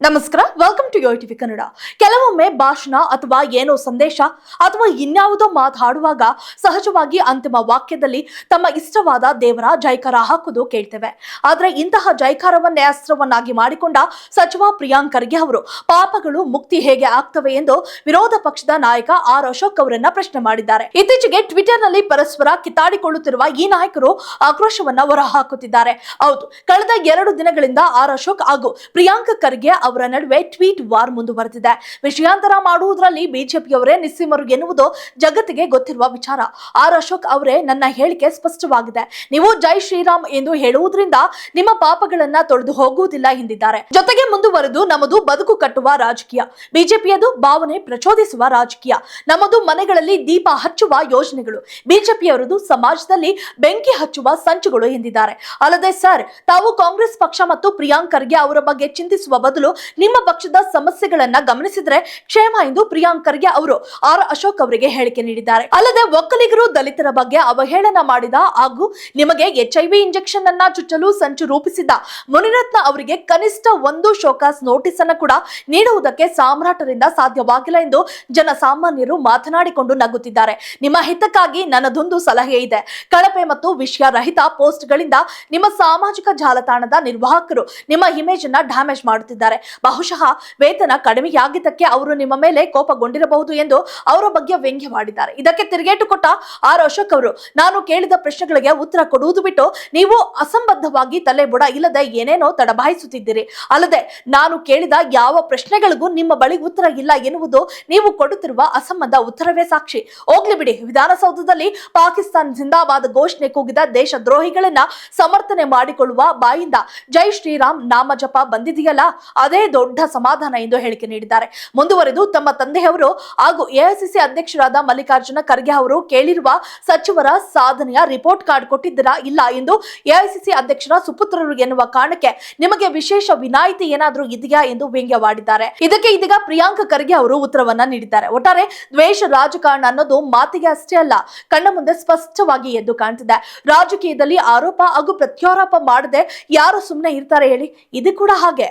ನಮಸ್ಕಾರ welcome to Yo TV Kannada. ಕೆಲವೊಮ್ಮೆ ಭಾಷಣ ಅಥವಾ ಏನೋ ಸಂದೇಶ ಅಥವಾ ಇನ್ಯಾವುದೋ ಮಾತಾಡುವಾಗ ಸಹಜವಾಗಿ ಅಂತಿಮ ವಾಕ್ಯದಲ್ಲಿ ತಮ್ಮ ಇಷ್ಟವಾದ ದೇವರ ಜೈಕಾರ ಹಾಕುವುದು ಕೇಳ್ತೇವೆ. ಆದ್ರೆ ಇಂತಹ ಜೈಕಾರವನ್ನೇ ಅಸ್ತ್ರವನ್ನಾಗಿ ಮಾಡಿಕೊಂಡ ಸಚಿವ ಪ್ರಿಯಾಂಕ್ ಖರ್ಗೆ ಅವರು ಪಾಪಗಳು ಮುಕ್ತಿ ಹೇಗೆ ಆಗ್ತವೆ ಎಂದು ವಿರೋಧ ಪಕ್ಷದ ನಾಯಕ ಆರ್ ಅಶೋಕ್ ಅವರನ್ನ ಪ್ರಶ್ನೆ ಮಾಡಿದ್ದಾರೆ. ಇತ್ತೀಚೆಗೆ ಟ್ವಿಟರ್ನಲ್ಲಿ ಪರಸ್ಪರ ಕಿತ್ತಾಡಿಕೊಳ್ಳುತ್ತಿರುವ ಈ ನಾಯಕರು ಆಕ್ರೋಶವನ್ನ ಹೊರಹಾಕುತ್ತಿದ್ದಾರೆ. ಹೌದು, ಕಳೆದ ಎರಡು ದಿನಗಳಿಂದ ಆರ್ ಅಶೋಕ್ ಹಾಗೂ ಪ್ರಿಯಾಂಕ್ ಖರ್ಗೆ ಅವರ ನಡುವೆ ಟ್ವೀಟ್ ವಾರ್ ಮುಂದುವರೆದಿದೆ. ವಿಷಯಾಂತರ ಮಾಡುವುದರಲ್ಲಿ ಬಿಜೆಪಿಯವರೇ ನಿಸ್ಸಿಮರು ಎನ್ನುವುದು ಜಗತ್ತಿಗೆ ಗೊತ್ತಿರುವ ವಿಚಾರ. ಆರ್ ಅಶೋಕ್ ಅವರೇ ನನ್ನ ಹೇಳಿಕೆ ಸ್ಪಷ್ಟವಾಗಿದೆ. ನೀವು ಜೈ ಶ್ರೀರಾಮ್ ಎಂದು ಹೇಳುವುದರಿಂದ ನಿಮ್ಮ ಪಾಪಗಳನ್ನ ತೊಳೆದು ಹೋಗುವುದಿಲ್ಲ ಎಂದಿದ್ದಾರೆ. ಜೊತೆಗೆ ಮುಂದುವರೆದು ನಮ್ಮದು ಬದುಕು ಕಟ್ಟುವ ರಾಜಕೀಯ. ಬಿಜೆಪಿಯದು ಭಾವನೆ ಪ್ರಚೋದಿಸುವ ರಾಜಕೀಯ. ನಮ್ಮದು ಮನೆಗಳಲ್ಲಿ ದೀಪ ಹಚ್ಚುವ ಯೋಜನೆಗಳು. ಬಿಜೆಪಿಯವರದು ಸಮಾಜದಲ್ಲಿ ಬೆಂಕಿ ಹಚ್ಚುವ ಸಂಚುಗಳು ಎಂದಿದ್ದಾರೆ. ಅಲ್ಲದೆ ಸರ್, ತಾವು ಕಾಂಗ್ರೆಸ್ ಪಕ್ಷ ಮತ್ತು ಪ್ರಿಯಾಂಕ್ ಖರ್ಗೆ ಅವರ ಬಗ್ಗೆ ಚಿಂತಿಸುವ ಬದಲು ನಿಮ್ಮ ಪಕ್ಷದ ಸಮಸ್ಯೆಗಳನ್ನ ಗಮನಿಸಿದ್ರೆ ಕ್ಷೇಮ ಎಂದು ಪ್ರಿಯಾಂಕ್ ಖರ್ಗೆ ಅವರು ಆರ್ ಅಶೋಕ್ ಅವರಿಗೆ ಹೇಳಿಕೆ ನೀಡಿದ್ದಾರೆ. ಅಲ್ಲದೆ ಒಕ್ಕಲಿಗರು ದಲಿತರ ಬಗ್ಗೆ ಅವಹೇಳನ ಮಾಡಿದ ಹಾಗೂ ನಿಮಗೆ ಎಚ್ಐವಿ ಇಂಜೆಕ್ಷನ್ ಅನ್ನ ಚುಚ್ಚಲು ಸಂಚು ರೂಪಿಸಿದ್ದ ಮುನಿರತ್ನ ಅವರಿಗೆ ಕನಿಷ್ಠ ಒಂದು ಶೋಕಾಸ್ ನೋಟಿಸ್ ಅನ್ನ ಕೂಡ ನೀಡುವುದಕ್ಕೆ ಸಾಮ್ರಾಟರಿಂದ ಸಾಧ್ಯವಾಗಿಲ್ಲ ಎಂದು ಜನಸಾಮಾನ್ಯರು ಮಾತನಾಡಿಕೊಂಡು ನಗುತ್ತಿದ್ದಾರೆ. ನಿಮ್ಮ ಹಿತಕ್ಕಾಗಿ ನನ್ನದೊಂದು ಸಲಹೆ ಇದೆ. ಕಳಪೆ ಮತ್ತು ವಿಷಯ ರಹಿತ ಪೋಸ್ಟ್ಗಳಿಂದ ನಿಮ್ಮ ಸಾಮಾಜಿಕ ಜಾಲತಾಣದ ನಿರ್ವಾಹಕರು ನಿಮ್ಮ ಇಮೇಜ್ ಅನ್ನ ಡ್ಯಾಮೇಜ್ ಮಾಡುತ್ತಿದ್ದಾರೆ. ಬಹುಶಃ ವೇತನ ಕಡಿಮೆಯಾಗಿದ್ದಕ್ಕೆ ಅವರು ನಿಮ್ಮ ಮೇಲೆ ಕೋಪಗೊಂಡಿರಬಹುದು ಎಂದು ಅವರ ಬಗ್ಗೆ ವ್ಯಂಗ್ಯವಾಡಿದ್ದಾರೆ ಇದಕ್ಕೆ ತಿರುಗೇಟು ಕೊಟ್ಟ ಆರ್ ಅಶೋಕ್ ಅವರು, ನಾನು ಕೇಳಿದ ಪ್ರಶ್ನೆಗಳಿಗೆ ಉತ್ತರ ಕೊಡುವುದು ಬಿಟ್ಟು ನೀವು ಅಸಂಬದ್ಧವಾಗಿ ತಲೆ ಬುಡ ಇಲ್ಲದೆ ಏನೇನೋ ತಡಬಾಯಿಸುತ್ತಿದ್ದೀರಿ. ಅಲ್ಲದೆ ನಾನು ಕೇಳಿದ ಯಾವ ಪ್ರಶ್ನೆಗಳಿಗೂ ನಿಮ್ಮ ಬಳಿ ಉತ್ತರ ಇಲ್ಲ ಎನ್ನುವುದು ನೀವು ಕೊಡುತ್ತಿರುವ ಅಸಂಬದ್ಧ ಉತ್ತರವೇ ಸಾಕ್ಷಿ. ಹೋಗ್ಲಿ ಬಿಡಿ, ವಿಧಾನಸೌಧದಲ್ಲಿ ಪಾಕಿಸ್ತಾನ ಜಿಂದಾಬಾದ್ ಘೋಷಣೆ ಕೂಗಿದ ದೇಶ ದ್ರೋಹಿಗಳನ್ನ ಸಮರ್ಥನೆ ಮಾಡಿಕೊಳ್ಳುವ ಬಾಯಿಂದ ಜೈ ಶ್ರೀರಾಮ್ ನಾಮ ಜಪ ಬಂದಿದೆಯಲ್ಲ ಅದೇ ದೊಡ್ಡ ಸಮಾಧಾನ ಎಂದು ಹೇಳಿಕೆ ನೀಡಿದ್ದಾರೆ. ಮುಂದುವರೆದು ತಮ್ಮ ತಂದೆಯವರು ಹಾಗೂ ಎಐಸಿಸಿ ಅಧ್ಯಕ್ಷರಾದ ಮಲ್ಲಿಕಾರ್ಜುನ ಖರ್ಗೆ ಅವರು ಕೇಳಿರುವ ಸಚಿವರ ಸಾಧನೆಯ ರಿಪೋರ್ಟ್ ಕಾರ್ಡ್ ಕೊಟ್ಟಿದ್ದೀರಾ ಇಲ್ಲ ಎಂದು ಎಐಸಿಸಿ ಅಧ್ಯಕ್ಷರ ಸುಪುತ್ರರು ಎನ್ನುವ ಕಾರಣಕ್ಕೆ ನಿಮಗೆ ವಿಶೇಷ ವಿನಾಯಿತಿ ಏನಾದರೂ ಇದೆಯಾ ಎಂದು ವ್ಯಂಗ್ಯವಾಡಿದ್ದಾರೆ. ಇದಕ್ಕೆ ಇದೀಗ ಪ್ರಿಯಾಂಕ ಖರ್ಗೆ ಅವರು ಉತ್ತರವನ್ನ ನೀಡಿದ್ದಾರೆ. ಒಟ್ಟಾರೆ ದ್ವೇಷ ರಾಜಕಾರಣ ಅನ್ನೋದು ಮಾತಿಗೆ ಅಷ್ಟೇ ಅಲ್ಲ, ಕಣ್ಣ ಮುಂದೆ ಸ್ಪಷ್ಟವಾಗಿ ಎದ್ದು ಕಾಣ್ತಿದೆ. ರಾಜಕೀಯದಲ್ಲಿ ಆರೋಪ ಹಾಗೂ ಪ್ರತ್ಯಾರೋಪ ಮಾಡದೆ ಯಾರು ಸುಮ್ಮನೆ ಇರ್ತಾರೆ ಹೇಳಿ? ಇದು ಕೂಡ ಹಾಗೆ.